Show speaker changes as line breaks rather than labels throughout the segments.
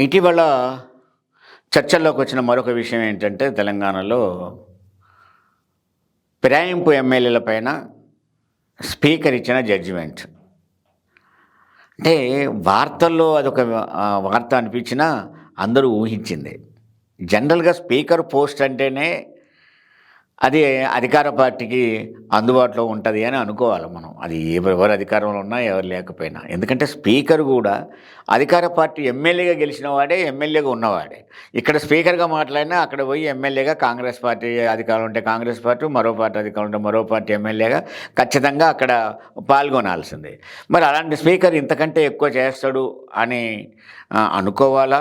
ఇటీవల చర్చల్లోకి వచ్చిన మరొక విషయం ఏంటంటే తెలంగాణలో ఫిరాయింపు ఎమ్మెల్యేల పైన స్పీకర్ ఇచ్చిన జడ్జిమెంట్. అంటే వార్తల్లో అదొక వార్త అనిపించినా అందరూ ఊహించింది. జనరల్గా స్పీకర్ పోస్ట్ అంటేనే అది అధికార పార్టీకి అందుబాటులో ఉంటుంది అని అనుకోవాలి మనం. అది ఎవరు అధికారంలో ఉన్నా ఎవరు లేకపోయినా. ఎందుకంటే స్పీకర్ కూడా అధికార పార్టీ ఎమ్మెల్యేగా గెలిచిన వాడే ఎమ్మెల్యేగా ఉన్నవాడే. ఇక్కడ స్పీకర్గా మాట్లాడినా అక్కడ పోయి ఎమ్మెల్యేగా కాంగ్రెస్ పార్టీ అధికారం ఉంటే కాంగ్రెస్ పార్టీ మరో పార్టీ అధికారం ఉంటే మరో పార్టీ ఎమ్మెల్యేగా ఖచ్చితంగా అక్కడ పాల్గొనాల్సిందే. మరి అలాంటి స్పీకర్ ఇంతకంటే ఎక్కువ చేస్తాడు అని అనుకోవాలా?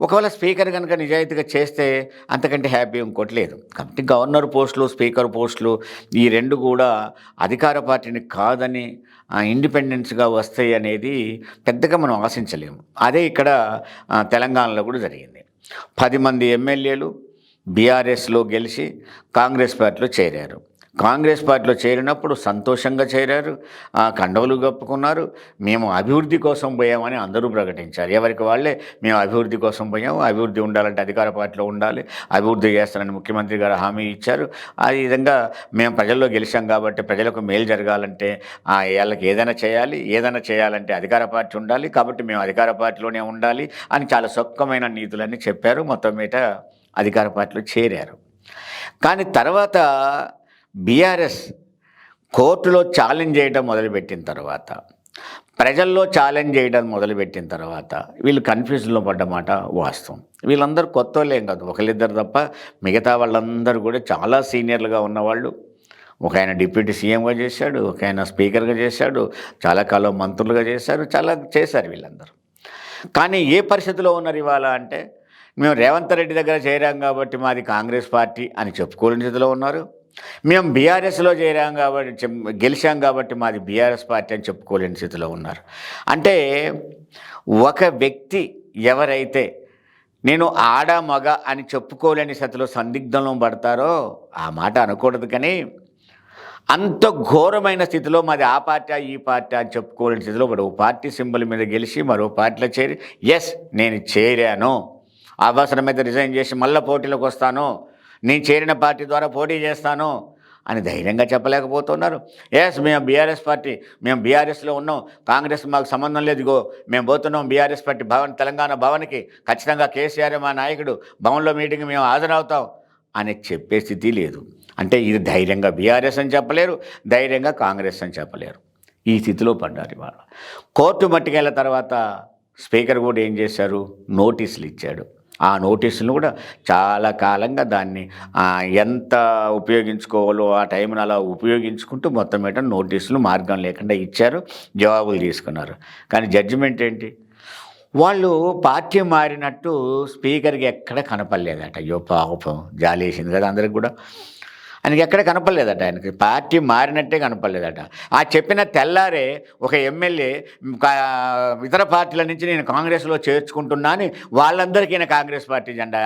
ఒకవేళ స్పీకర్ కనుక నిజాయితీగా చేస్తే అంతకంటే హ్యాపీ ఇంకోటి లేదు. కాబట్టి గవర్నర్ పోస్టులు స్పీకర్ పోస్టులు ఈ రెండు కూడా అధికార పార్టీని కాదని ఆ, ఇండిపెండెన్స్గా వస్తాయి అనేది పెద్దగా మనం ఆశించలేము. అదే ఇక్కడ తెలంగాణలో కూడా జరిగింది. పది మంది ఎమ్మెల్యేలు బీఆర్ఎస్లో గెలిచి కాంగ్రెస్ పార్టీలో చేరారు. కాంగ్రెస్ పార్టీలో చేరినప్పుడు సంతోషంగా చేరారు. ఆ కండవలు కప్పుకున్నారు. మేము అభివృద్ధి కోసం పోయామని అందరూ ప్రకటించారు. ఎవరికి వాళ్ళే? మేము అభివృద్ధి కోసం పోయాము. అభివృద్ధి ఉండాలంటే అధికార పార్టీలో ఉండాలి. అభివృద్ధి చేస్తానని ముఖ్యమంత్రి గారు హామీ ఇచ్చారు. ఆ విధంగా మేము ప్రజల్లో గెలిచాం కాబట్టి ప్రజలకు మేలు జరగాలంటే ఆ వాళ్ళకి ఏదైనా చేయాలి. ఏదైనా చేయాలంటే అధికార పార్టీ ఉండాలి కాబట్టి మేము అధికార పార్టీలోనే ఉండాలి అని చాలా సొక్కమైన నీతులన్నీ చెప్పారు. మొత్తం మీద అధికార పార్టీలో చేరారు. కానీ తర్వాత బీఆర్ఎస్ కోర్టులో ఛాలెంజ్ చేయడం మొదలుపెట్టిన తర్వాత ప్రజల్లో ఛాలెంజ్ చేయడం మొదలుపెట్టిన తర్వాత వీళ్ళు కన్ఫ్యూజన్లో పడ్డమాట వాస్తవం. వీళ్ళందరూ కొత్త వాళ్ళేం కాదు. ఒకళ్ళిద్దరు తప్ప మిగతా వాళ్ళందరూ కూడా చాలా సీనియర్లుగా ఉన్నవాళ్ళు ఒక ఆయన డిప్యూటీ సీఎంగా చేశాడు ఒక ఆయన స్పీకర్గా చేశాడు చాలా కాలం మంత్రులుగా చేశారు చాలా చేశారు వీళ్ళందరూ. కానీ ఏ పరిస్థితిలో ఉన్నారు ఇవాళ అంటే మేము రేవంత్ రెడ్డి దగ్గర చేరాం కాబట్టి మాది కాంగ్రెస్ పార్టీ అని చెప్పుకోలేని స్థితిలో ఉన్నారు. మేము బీఆర్ఎస్లో చేరాం కాబట్టి చెప్- గెలిచాం కాబట్టి మాది బీఆర్ఎస్ పార్టీ అని చెప్పుకోలేని స్థితిలో ఉన్నారు. అంటే ఒక వ్యక్తి ఎవరైతే నేను ఆడ మగ అని చెప్పుకోలేని స్థితిలో సందిగ్ధంలో పడతారో ఆ మాట అనకూడదు కానీ అంత ఘోరమైన స్థితిలో మాది ఆ పార్టీ ఈ పార్టీ అని చెప్పుకోలేని స్థితిలో మరో పార్టీ సింబల్ మీద గెలిచి మరో పార్టీలో చేరి ఎస్ నేను చేరాను. అవసరమైతే రిజైన్ చేసి మళ్ళీ పోటీలోకి వస్తాను. నేను చేరిన పార్టీ ద్వారా పోటీ చేస్తాను అని ధైర్యంగా చెప్పలేకపోతున్నారు. ఎస్ మేము బీఆర్ఎస్ పార్టీ మేము బీఆర్ఎస్లో ఉన్నాం. కాంగ్రెస్ మాకు సంబంధం లేదు ఇగో మేము పోతున్నాం బీఆర్ఎస్ పార్టీ భవన్ తెలంగాణ భవన్కి. ఖచ్చితంగా కేసీఆర్ మా నాయకుడు భవన్లో మీటింగ్ మేము హాజరవుతాం అని చెప్పే స్థితి లేదు. అంటే ఇది ధైర్యంగా బీఆర్ఎస్ అని చెప్పలేరు ధైర్యంగా కాంగ్రెస్ అని చెప్పలేరు. ఈ స్థితిలో పడ్డారు ఇవాళ. కోర్టు మట్టుకెళ్ళిన తర్వాత స్పీకర్ కూడా ఏం చేశారు? నోటీసులు ఇచ్చాడు. ఆ నోటీసులను కూడా చాలా కాలంగా దాన్ని ఎంత ఉపయోగించుకోవాలో ఆ టైంను అలా ఉపయోగించుకుంటూ మొత్తం మీద నోటీసులు మార్గం లేకుండా ఇచ్చారు జవాబులు తీసుకున్నారు. కానీ జడ్జిమెంట్ ఏంటి? వాళ్ళు పార్టీ మారినట్టు స్పీకర్కి ఎక్కడ కనపడలేదట. అయ్యో పాపం జాలి వేసింది కదా అందరికి కూడా. ఆయనకి ఎక్కడ కనపడలేదట ఆయనకి. పార్టీ మారినట్టే కనపడలేదట. ఆ చెప్పిన తెల్లారే ఒక ఎమ్మెల్యే ఇతర పార్టీల నుంచి నేను కాంగ్రెస్లో చేర్చుకుంటున్నా అని వాళ్ళందరికీ కాంగ్రెస్ పార్టీ జెండా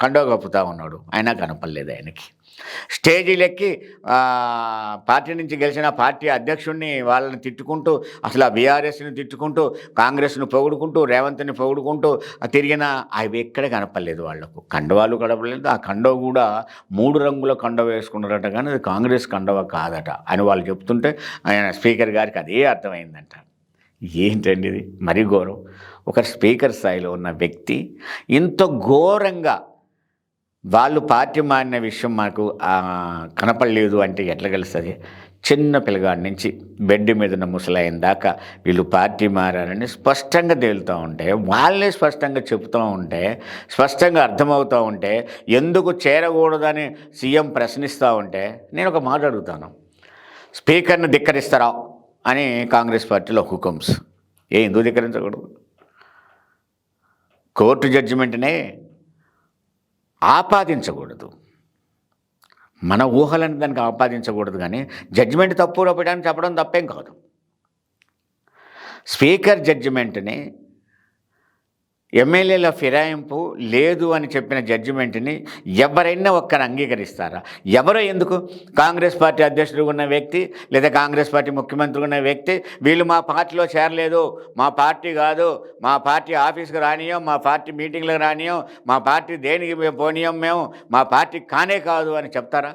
కండో ఉన్నాడు. అయినా కనపడలేదు ఆయనకి. స్టేజీలెక్కి పార్టీ నుంచి గెలిచిన పార్టీ అధ్యక్షుడిని వాళ్ళని తిట్టుకుంటూ అసలు ఆ బీఆర్ఎస్ని తిట్టుకుంటూ కాంగ్రెస్ను పొగుడుకుంటూ రేవంత్ని పొగుడుకుంటూ తిరిగిన అవి ఎక్కడ కనపడలేదు వాళ్ళకు. కండవాలు కనపడలేదు. ఆ కండవ కూడా మూడు రంగుల కండవ వేసుకున్నారట కానీ అది కాంగ్రెస్ కండవ కాదట అని వాళ్ళు చెప్తుంటే ఆయన స్పీకర్ గారికి అదే అర్థమైందంట. ఏంటండి ఇది? మరీ ఘోరం. ఒక స్పీకర్ స్థాయిలో ఉన్న వ్యక్తి ఇంత ఘోరంగా వాళ్ళు పార్టీ మారిన విషయం మాకు కనపడలేదు అంటే ఎట్లా కలుస్తుంది చిన్న పిల్లగాడి నుంచి బెడ్ మీద ఉన్న ముసలైన దాకా వీళ్ళు పార్టీ మారారని స్పష్టంగా తేలుతూ ఉంటే వాళ్ళే స్పష్టంగా చెబుతూ ఉంటే స్పష్టంగా అర్థమవుతూ ఉంటే ఎందుకు చేరకూడదని సీఎం ప్రశ్నిస్తూ ఉంటే నేను ఒక మాట అడుగుతాను. స్పీకర్ని ధిక్కరిస్తారా? అని కాంగ్రెస్ పార్టీలో హుకమ్స్ ఏ ఎందుకు ధిక్కరించకూడదు? కోర్టు జడ్జిమెంట్నే ఆపాదించకూడదు. మన ఊహలను దానికి ఆపాదించకూడదు కానీ జడ్జిమెంట్ తప్పు రూపడానికి చెప్పడం తప్పేం కాదు. స్పీకర్ జడ్జిమెంట్ని ఎమ్మెల్యేల ఫిరాయింపు లేదు అని చెప్పిన జడ్జిమెంట్ని ఎవరైనా ఒక్కరు అంగీకరిస్తారా? ఎవరో ఎందుకు? కాంగ్రెస్ పార్టీ అధ్యక్షుడు ఉన్న వ్యక్తి లేదా కాంగ్రెస్ పార్టీ ముఖ్యమంత్రి ఉన్న వ్యక్తి వీళ్ళు మా పార్టీలో చేరలేదు మా పార్టీ కాదు మా పార్టీ ఆఫీస్కి రానియం మా పార్టీ మీటింగ్లకు రానియం మా పార్టీ దేనికి మేము పోనీయం మేము మా పార్టీ కానే కాదు అని చెప్తారా?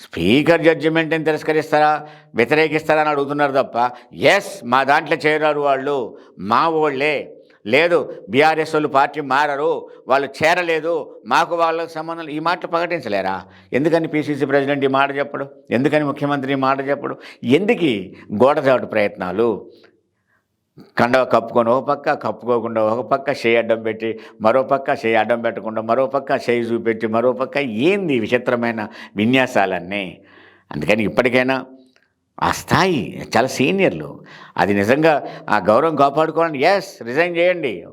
స్పీకర్ జడ్జిమెంట్ని తిరస్కరిస్తారా? వ్యతిరేకిస్తారా అని అడుగుతున్నారు తప్ప ఎస్ మా దాంట్లో చేరారు వాళ్ళు మా వాళ్ళే లేదు బీఆర్ఎస్ వాళ్ళు పార్టీ మారరు వాళ్ళు చేరలేదు మాకు వాళ్ళకి సంబంధం ఈ మాటలు ప్రకటించలేరా? ఎందుకని పిసిసి ప్రెసిడెంట్ ఈ మాట చెప్పడు? ఎందుకని ముఖ్యమంత్రి ఈ మాట చెప్పడు? ఎందుకు ఈ గోడదాటు ప్రయత్నాలు? కండవ కప్పుకొని ఒక పక్క కప్పుకోకుండా ఒక పక్క చేయి అడ్డం పెట్టి మరో పక్క చేయి అడ్డం పెట్టకుండా మరో పక్క చేయి చూపెట్టి మరో పక్క ఏంది విచిత్రమైన విన్యాసాలన్నీ? అందుకని ఇప్పటికైనా ఆ స్థాయి చాలా సీనియర్లు. అది నిజంగా ఆ గౌరవం కాపాడుకోవాలని ఎస్ రిజైన్ చేయండి.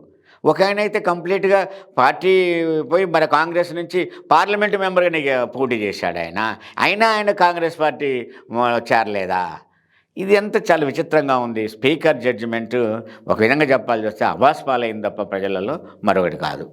ఒక ఆయన అయితే కంప్లీట్గా పార్టీ పోయి మన కాంగ్రెస్ నుంచి పార్లమెంటు మెంబర్గా పోటీ చేశాడు ఆయన. అయినా ఆయన కాంగ్రెస్ పార్టీ చేరలేదా? ఇది ఎంత చాలా విచిత్రంగా ఉంది. స్పీకర్ జడ్జిమెంటు ఒక విధంగా చెప్పాల్సి వస్తే అవాస్ పాలైంది తప్ప ప్రజలలో మరొకటి కాదు.